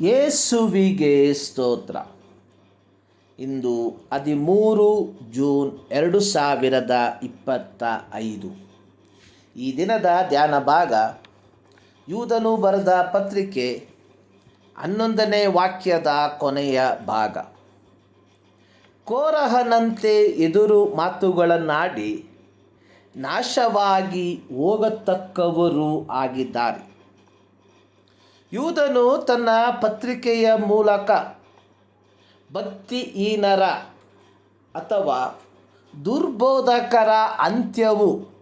ಯೇಸುವಿಗೆ ಸ್ತೋತ್ರ. ಇಂದು ಹದಿಮೂರು ಜೂನ್ ಎರಡು ಸಾವಿರದ ಇಪ್ಪತ್ತ ಐದು. ಈ ದಿನದ ಧ್ಯಾನ ಭಾಗ, ಯೂದನು ಬರೆದ ಪತ್ರಿಕೆ ಹನ್ನೊಂದನೇ ವಾಕ್ಯದ ಕೊನೆಯ ಭಾಗ. ಕೋರಹನಂತೆ ಎದುರು ಮಾತುಗಳನ್ನಾಡಿ ನಾಶವಾಗಿ ಹೋಗತಕ್ಕವರು ಆಗಿದ್ದಾರೆ. ಯೂದನು ತನ್ನ ಪತ್ರಿಕೆಯ ಮೂಲಕ ಭಕ್ತಿಹೀನರ ಅಥವಾ ದುರ್ಬೋಧಕರ ಅಂತ್ಯವು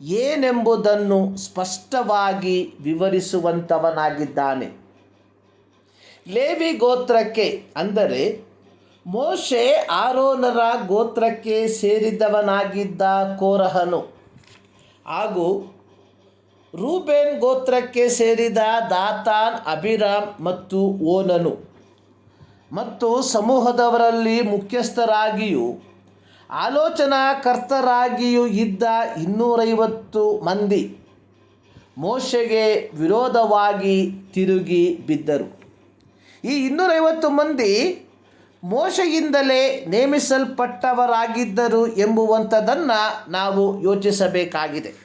ಏನೆಂಬುದನ್ನು ಸ್ಪಷ್ಟವಾಗಿ ವಿವರಿಸುವಂಥವನಾಗಿದ್ದಾನೆ. ಲೇವಿ ಗೋತ್ರಕ್ಕೆ ಅಂದರೆ ಮೋಶೆ ಆರೋನರ ಗೋತ್ರಕ್ಕೆ ಸೇರಿದವನಾಗಿದ್ದ ಕೋರಹನು. ಹಾಗೂ ರೂಬೇನ್ ಗೋತ್ರಕ್ಕೆ ಸೇರಿದ ದಾತಾನ್, ಅಭಿರಾಮ್ ಮತ್ತು ಓನನು. ಮತ್ತು ಸಮೂಹದವರಲ್ಲಿ ಮುಖ್ಯಸ್ಥರಾಗಿಯೂ ಆಲೋಚನಾಕರ್ತರಾಗಿಯೂ ಇದ್ದ ಇನ್ನೂರೈವತ್ತು ಮಂದಿ ಮೋಶೆಗೆ ವಿರೋಧವಾಗಿ ತಿರುಗಿ ಬಿದ್ದರು. ಈ ಇನ್ನೂರೈವತ್ತು ಮಂದಿ ಮೋಶೆಯಿಂದಲೇ ನೇಮಿಸಲ್ಪಟ್ಟವರಾಗಿದ್ದರು ಎಂಬುವಂಥದ್ದನ್ನು ನಾವು ಯೋಚಿಸಬೇಕಾಗಿದೆ.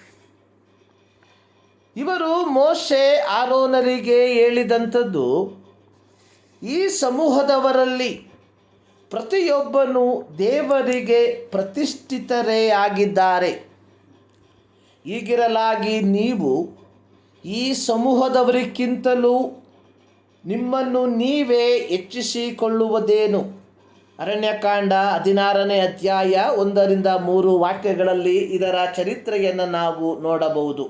ಇವರು ಮೋಶೆ ಆರೋನರಿಗೆ ಹೇಳಿದಂಥದ್ದು, ಈ ಸಮೂಹದವರಲ್ಲಿ ಪ್ರತಿಯೊಬ್ಬನು ದೇವರಿಗೆ ಪ್ರತಿಷ್ಠಿತರೇ ಆಗಿದ್ದಾರೆ. ಈಗಿರಲಾಗಿ ನೀವು ಈ ಸಮೂಹದವರಿಗಿಂತಲೂ ನಿಮ್ಮನ್ನು ನೀವೇ ಹೆಚ್ಚಿಸಿಕೊಳ್ಳುವುದೇನು? ಅರಣ್ಯಕಾಂಡ ಹದಿನಾರನೇ ಅಧ್ಯಾಯ ಒಂದರಿಂದ ಮೂರು ವಾಕ್ಯಗಳಲ್ಲಿ ಇದರ ಚರಿತ್ರೆಯನ್ನು ನಾವು ನೋಡಬಹುದು.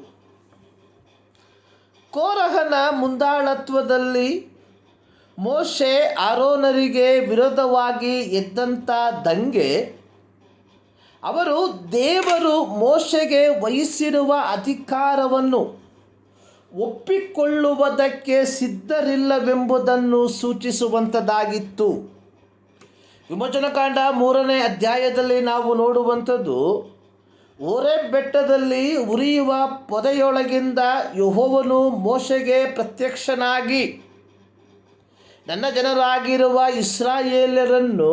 ಕೋರಹನ ಮುಂದಾಳತ್ವದಲ್ಲಿ ಮೋಶೆ ಆರೋನರಿಗೆ ವಿರೋಧವಾಗಿ ಎದ್ದಂಥ ದಂಗೆ ಅವರು ದೇವರು ಮೋಶೆಗೆ ವಹಿಸಿರುವ ಅಧಿಕಾರವನ್ನು ಒಪ್ಪಿಕೊಳ್ಳುವುದಕ್ಕೆ ಸಿದ್ಧರಿಲ್ಲವೆಂಬುದನ್ನು ಸೂಚಿಸುವಂಥದ್ದಾಗಿತ್ತು ವಿಮೋಚನಕಾಂಡ ಮೂರನೇ ಅಧ್ಯಾಯದಲ್ಲಿ ನಾವು ನೋಡುವಂಥದ್ದು ಓರೆ ಬೆಟ್ಟದಲ್ಲಿ ಉರಿಯುವ ಪೊದೆಯೊಳಗಿಂದ ಯಹೋವನು ಮೋಶೆಗೆ ಪ್ರತ್ಯಕ್ಷನಾಗಿ, ನನ್ನ ಜನರಾಗಿರುವ ಇಸ್ರಾಯೇಲರನ್ನು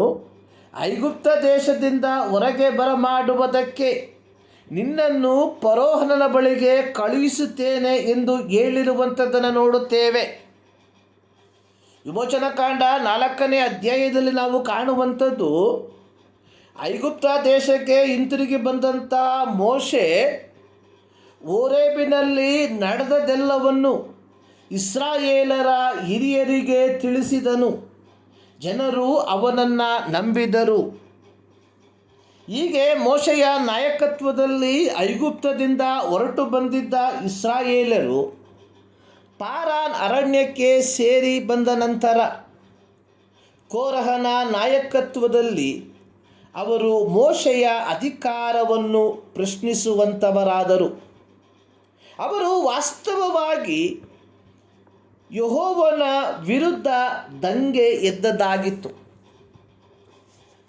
ಐಗುಪ್ತ ದೇಶದಿಂದ ಹೊರಗೆ ಬರಮಾಡುವುದಕ್ಕೆ ನಿನ್ನನ್ನು ಪರೋಹನನ ಬಳಿಗೆ ಕಳುಹಿಸುತ್ತೇನೆ ಎಂದು ಹೇಳಿರುವಂಥದ್ದನ್ನು ನೋಡುತ್ತೇವೆ. ವಿಮೋಚನಕಾಂಡ ನಾಲ್ಕನೇ ಅಧ್ಯಾಯದಲ್ಲಿ ನಾವು ಕಾಣುವಂಥದ್ದು ಐಗುಪ್ತ ದೇಶಕ್ಕೆ ಹಿಂತಿರುಗಿ ಬಂದಂಥ ಮೋಶೆ ಓರೇಬಿನಲ್ಲಿ ನಡೆದದೆಲ್ಲವನ್ನು ಇಸ್ರಾಯೇಲರ ಹಿರಿಯರಿಗೆ ತಿಳಿಸಿದನು. ಜನರು ಅವನನ್ನು ನಂಬಿದರು. ಹೀಗೆ ಮೋಶೆಯ ನಾಯಕತ್ವದಲ್ಲಿ ಐಗುಪ್ತದಿಂದ ಹೊರಟು ಬಂದಿದ್ದ ಇಸ್ರಾಯೇಲರು ಪಾರಾನ್ ಅರಣ್ಯಕ್ಕೆ ಸೇರಿ ಬಂದ ನಂತರ ಕೋರಹನ ನಾಯಕತ್ವದಲ್ಲಿ ಅವರು ಮೋಶೆಯ ಅಧಿಕಾರವನ್ನು ಪ್ರಶ್ನಿಸುವಂಥವರಾದರು. ಅವರು ವಾಸ್ತವವಾಗಿ ಯಹೋವನ ವಿರುದ್ಧ ದಂಗೆ ಎದ್ದದಾಗಿತ್ತು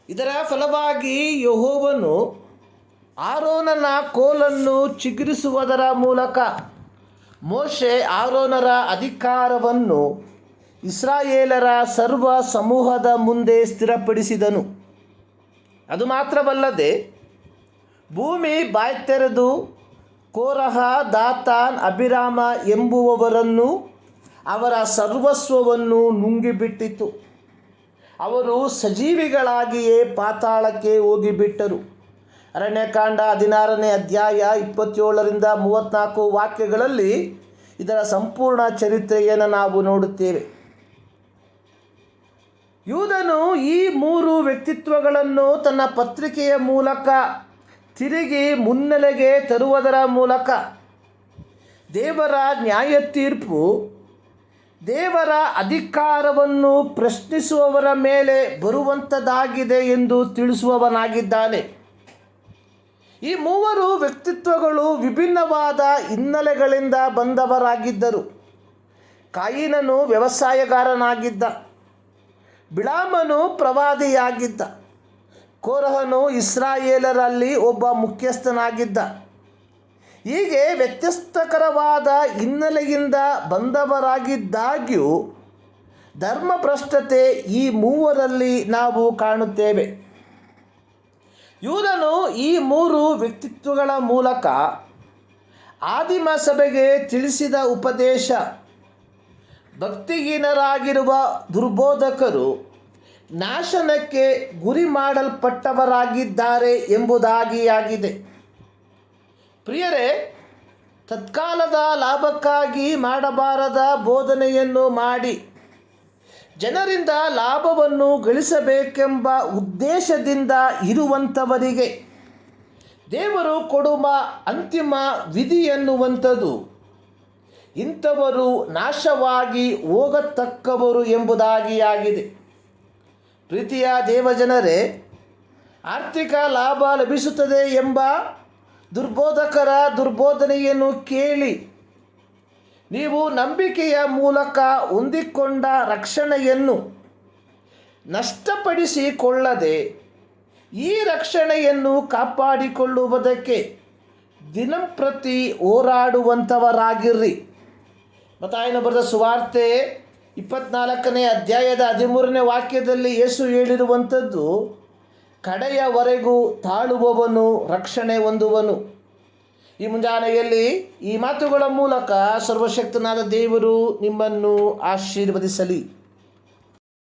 ಇದರ ಫಲವಾಗಿ ಯಹೋವನು ಆರೋನನ ಕೋಲನ್ನು ಚಿಗುರಿಸುವುದರ ಮೂಲಕ ಮೋಶೆ ಆರೋನರ ಅಧಿಕಾರವನ್ನು ಇಸ್ರಾಯೇಲರ ಸರ್ವ ಸಮೂಹದ ಮುಂದೆ ಸ್ಥಿರಪಡಿಸಿದನು. ಅದು ಮಾತ್ರವಲ್ಲದೆ ಭೂಮಿ ಬಾಯ್ತೆರೆದು ಕೋರಹ, ದಾತಾನ್, ಅಭಿರಾಮ ಎಂಬುವವರನ್ನು ಅವರ ಸರ್ವಸ್ವವನ್ನು ನುಂಗಿಬಿಟ್ಟಿತು. ಅವರು ಸಜೀವಿಗಳಾಗಿಯೇ ಪಾತಾಳಕ್ಕೆ ಹೋಗಿಬಿಟ್ಟರು. ಅರಣ್ಯಕಾಂಡ ಹದಿನಾರನೇ ಅಧ್ಯಾಯ ಇಪ್ಪತ್ತೇಳರಿಂದ ಮೂವತ್ತ್ನಾಲ್ಕು ವಾಕ್ಯಗಳಲ್ಲಿ ಇದರ ಸಂಪೂರ್ಣ ಚರಿತ್ರೆಯನ್ನು ನಾವು ನೋಡುತ್ತೇವೆ. ಯೂದನು ಈ ಮೂರು ವ್ಯಕ್ತಿತ್ವಗಳನ್ನು ತನ್ನ ಪತ್ರಿಕೆಯ ಮೂಲಕ ತಿರುಗಿ ಮುನ್ನೆಲೆಗೆ ತರುವುದರ ಮೂಲಕ ದೇವರ ನ್ಯಾಯ ತೀರ್ಪು ದೇವರ ಅಧಿಕಾರವನ್ನು ಪ್ರಶ್ನಿಸುವವರ ಮೇಲೆ ಬರುವಂಥದ್ದಾಗಿದೆ ಎಂದು ತಿಳಿಸುವವನಾಗಿದ್ದಾನೆ. ಈ ಮೂವರು ವ್ಯಕ್ತಿತ್ವಗಳು ವಿಭಿನ್ನವಾದ ಹಿನ್ನೆಲೆಗಳಿಂದ ಬಂದವರಾಗಿದ್ದರು. ಕಾಯಿನನು ವ್ಯವಸಾಯಗಾರನಾಗಿದ್ದ. ಬಿಳಾಮನು ಪ್ರವಾದಿಯಾಗಿದ್ದ. ಕೋರಹನು ಇಸ್ರಾಯೇಲರಲ್ಲಿ ಒಬ್ಬ ಮುಖ್ಯಸ್ಥನಾಗಿದ್ದ. ಹೀಗೆ ವ್ಯತ್ಯಸ್ತಕರವಾದ ಹಿನ್ನೆಲೆಯಿಂದ ಬಂದವರಾಗಿದ್ದಾಗ್ಯೂ ಧರ್ಮಭ್ರಷ್ಟತೆ ಈ ಮೂವರಲ್ಲಿ ನಾವು ಕಾಣುತ್ತೇವೆ. ಯೂದನು ಈ ಮೂರು ವ್ಯಕ್ತಿತ್ವಗಳ ಮೂಲಕ ಆದಿಮ ಸಭೆಗೆ ತಿಳಿಸಿದ ಉಪದೇಶ. ಭಕ್ತಿಹೀನರಾಗಿರುವ ದುರ್ಬೋಧಕರು ನಾಶನಕ್ಕೆ ಗುರಿ ಮಾಡಲ್ಪಟ್ಟವರಾಗಿದ್ದಾರೆ ಎಂಬುದಾಗಿಯಾಗಿದೆ. ಪ್ರಿಯರೇ, ತತ್ಕಾಲದ ಲಾಭಕ್ಕಾಗಿ ಮಾಡಬಾರದ ಬೋಧನೆಯನ್ನು ಮಾಡಿ, ಜನರಿಂದ ಲಾಭವನ್ನು ಗಳಿಸಬೇಕೆಂಬ ಉದ್ದೇಶದಿಂದ ಇರುವಂಥವರಿಗೆ ದೇವರು ಕೊಡುವ ಅಂತಿಮ ವಿಧಿ ಎನ್ನುವಂಥದ್ದು ಇಂಥವರು ನಾಶವಾಗಿ ಹೋಗತಕ್ಕವರು ಎಂಬುದಾಗಿ ಆಗಿದೆ. ಪ್ರೀತಿಯ ದೇವಜನರೇ, ಆರ್ಥಿಕ ಲಾಭ ಲಭಿಸುತ್ತದೆ ಎಂಬ ದುರ್ಬೋಧಕರ ದುರ್ಬೋಧನೆಯನ್ನು ಕೇಳಿ. ನೀವು ನಂಬಿಕೆಯ ಮೂಲಕ ಹೊಂದಿಕೊಂಡ ರಕ್ಷಣೆಯನ್ನು ನಷ್ಟಪಡಿಸಿಕೊಳ್ಳದೆ ಈ ರಕ್ಷಣೆಯನ್ನು ಕಾಪಾಡಿಕೊಳ್ಳುವುದಕ್ಕೆ ದಿನಂಪ್ರತಿ ಹೋರಾಡುವಂಥವರಾಗಿರ್ರಿ. ಮತ್ತಾಯನ ಬರೆದ ಸುವಾರ್ತೆ ಇಪ್ಪತ್ನಾಲ್ಕನೇ ಅಧ್ಯಾಯದ ಹದಿಮೂರನೇ ವಾಕ್ಯದಲ್ಲಿ ಯೇಸು ಹೇಳಿರುವಂಥದ್ದು, ಕಡೆಯವರೆಗೂ ತಾಳುವವನು, ರಕ್ಷಣೆ ಹೊಂದುವನು. ಈ ಮುಂಜಾನೆಯಲ್ಲಿ ಈ ಮಾತುಗಳ ಮೂಲಕ ಸರ್ವಶಕ್ತನಾದ ದೇವರು ನಿಮ್ಮನ್ನು ಆಶೀರ್ವದಿಸಲಿ.